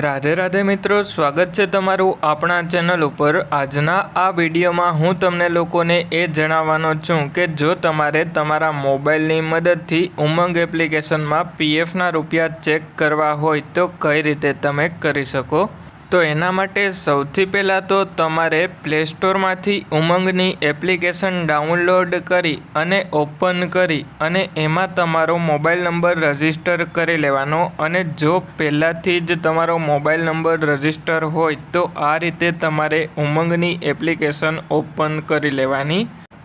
રાધે રાધે મિત્રો, સ્વાગત છે તમારું આપણા ચેનલ ઉપર. આજના આ વિડીયોમાં હું તમને લોકોને એ જણાવવાનો છું કે જો તમારે તમારા મોબાઈલની મદદથી ઉમંગ એપ્લિકેશનમાં પીએફના રૂપિયા ચેક કરવા હોય તો કઈ રીતે તમે કરી શકો? તો એના માટે સૌથી પહેલાં તો તમારે પ્લે સ્ટોરમાંથી ઉમંગની એપ્લિકેશન ડાઉનલોડ કરી અને ઓપન કરી અને એમાં તમારો મોબાઈલ નંબર રજિસ્ટર કરી લેવાનો અને જો પહેલાંથી જ તમારો મોબાઈલ નંબર રજિસ્ટર હોય તો આ રીતે તમારે ઉમંગની એપ્લિકેશન ઓપન કરી લેવાની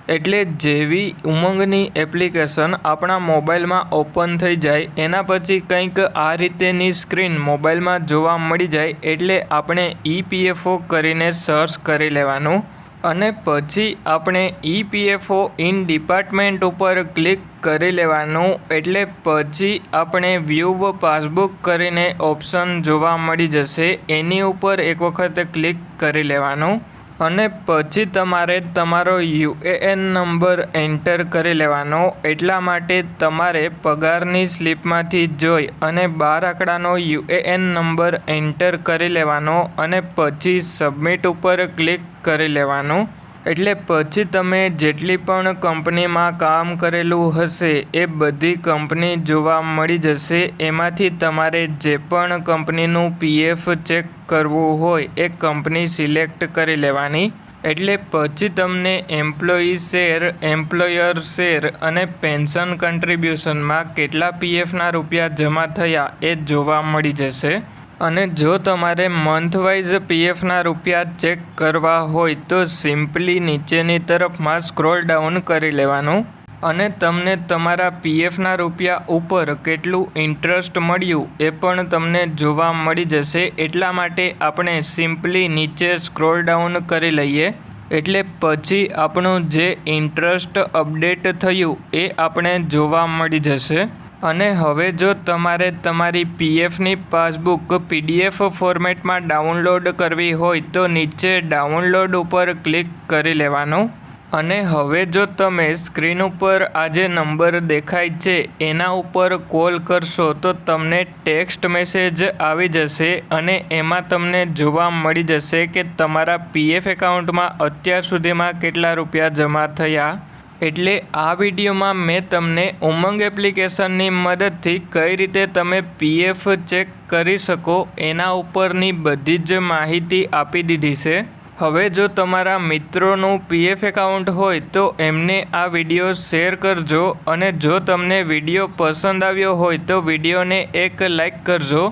એટલે જેવી ઉમંગની એપ્લિકેશન આપણા મોબાઈલમાં ઓપન થઈ જાય, એના પછી કંઈક આ રીતેની સ્ક્રીન મોબાઈલમાં જોવા મળી જાય એટલે આપણે ઈપીએફઓ કરીને સર્ચ કરી લેવાનું. અને પછી આપણે ઈપીએફઓ ઇન ડિપાર્ટમેન્ટ ઉપર ક્લિક કરી લેવાનું, એટલે પછી આપણે વ્યૂ પાસબુક કરીને ઓપ્શન જોવા મળી જશે. એની ઉપર એક વખત ક્લિક કરી લેવાનું. અને પછી તમારે તમારો યુએએન નંબર એન્ટર કરી લેવાનો. એટલા માટે તમારે પગારની સ્લીપમાંથી જોઈ અને બાર આંકડાનો યુએએન નંબર એન્ટર કરી લેવાનો અને પછી સબમિટ ઉપર ક્લિક કરી લેવાનું. એટલે પછી તમે જેટલી પણ કંપનીમાં કામ કરેલું હશે, એ બધી કંપની જોવા મળી જશે. એમાંથી તમારે જે પણ કંપનીનું પીએફ ચેક કરવું હોય, એ કંપની સિલેક્ટ કરી લેવાની. એટલે પછી તમને એમ્પ્લોયી શેર, એમ્પ્લોયર શેર અને પેન્શન કન્ટ્રીબ્યુશનમાં કેટલા પીએફના રૂપિયા જમા થયા, એ જોવા મળી જશે. અને જો તમારે મંથ વાઇઝ પીએફના રૂપિયા ચેક કરવા હોય તો સિમ્પલી નીચેની તરફમાં સ્ક્રોલ ડાઉન કરી લેવાનું. અને તમને તમારા પીએફના રૂપિયા ઉપર કેટલું ઇન્ટરેસ્ટ મળ્યું એ પણ તમને જોવા મળી જશે. એટલા માટે આપણે સિમ્પલી નીચે સ્ક્રોલ ડાઉન કરી લઈએ. એટલે પછી આપણું જે ઇન્ટરેસ્ટ અપડેટ થયું એ આપણે જોવા મળી જશે. અને હવે જો તમારે તમારી પીએફની પાસબુક પીડીએફ ફોર્મેટમાં ડાઉનલોડ કરવી હોય તો નીચે ડાઉનલોડ ઉપર ક્લિક કરી લેવાનું. અને હવે જો તમે સ્ક્રીન ઉપર આ જે નંબર દેખાય છે એના ઉપર કોલ કરશો તો તમને ટેક્સ્ટ મેસેજ આવી જશે અને એમાં તમને જોવા મળી જશે કે તમારા પીએફ એકાઉન્ટમાં અત્યાર સુધીમાં કેટલા રૂપિયા જમા થયા. એટલે આ વિડીયોમાં મેં તમને ઉમંગ એપ્લિકેશનની મદદથી કઈ રીતે તમે પીએફ ચેક કરી શકો એના ઉપરની બધી જ માહિતી આપી દીધી છે. હવે જો તમારા મિત્રોનું પીએફ એકાઉન્ટ હોય તો એમને આ વીડિયો શેર કરજો અને જો તમને વીડિયો પસંદ આવ્યો હોય તો વિડીયોને એક લાઈક કરજો.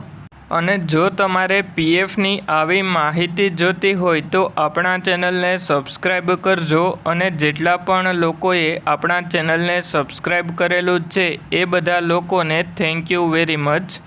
અને જો તમારે પીએફની આવી માહિતી જોતી હોય તો આપણા ચેનલને સબસ્ક્રાઈબ કરજો અને જેટલા પણ લોકોએ આપણા ચેનલને સબસ્ક્રાઈબ કરેલું છે એ બધા લોકોને થેન્ક યુ વેરી મચ.